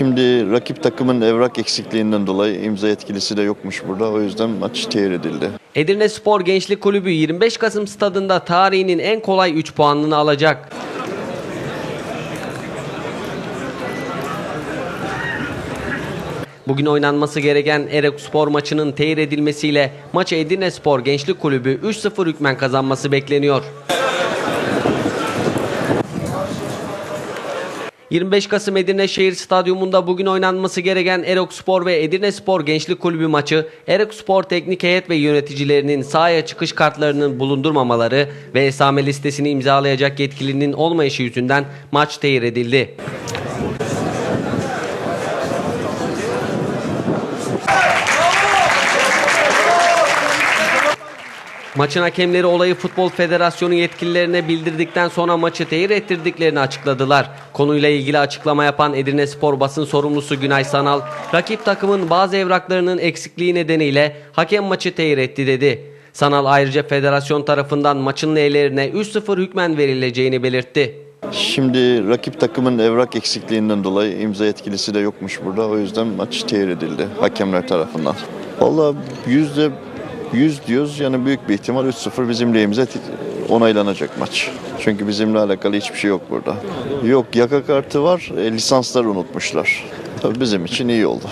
Şimdi rakip takımın evrak eksikliğinden dolayı imza yetkilisi de yokmuş burada. O yüzden maç tehir edildi. Edirne Spor Gençlik Kulübü 25 Kasım stadında tarihinin en kolay 3 puanını alacak. Bugün oynanması gereken Erek Spor maçının tehir edilmesiyle maçı Edirne Spor Gençlik Kulübü 3-0 hükmen kazanması bekleniyor. 25 Kasım Edirne Şehir Stadyumunda bugün oynanması gereken Erok Spor ve Edirne Spor Gençlik Kulübü maçı Erok Spor Teknik Heyet ve yöneticilerinin sahaya çıkış kartlarının bulundurmamaları ve esame listesini imzalayacak yetkilinin olmayışı yüzünden maç tehir edildi. Maçın hakemleri olayı Futbol Federasyonu yetkililerine bildirdikten sonra maçı tehir ettirdiklerini açıkladılar. Konuyla ilgili açıklama yapan Edirne Spor basın sorumlusu Günay Sanal, rakip takımın bazı evraklarının eksikliği nedeniyle hakem maçı tehir etti dedi. Sanal ayrıca federasyon tarafından maçın lehlerine 3-0 hükmen verileceğini belirtti. Şimdi rakip takımın evrak eksikliğinden dolayı imza yetkilisi de yokmuş burada. O yüzden maç tehir edildi hakemler tarafından. Valla yüzde 100 diyoruz. Yani büyük bir ihtimal 3-0 bizim lehimize onaylanacak maç. Çünkü bizimle alakalı hiçbir şey yok burada. Yok yaka kartı var, e, lisansları unutmuşlar. Tabii bizim için iyi oldu.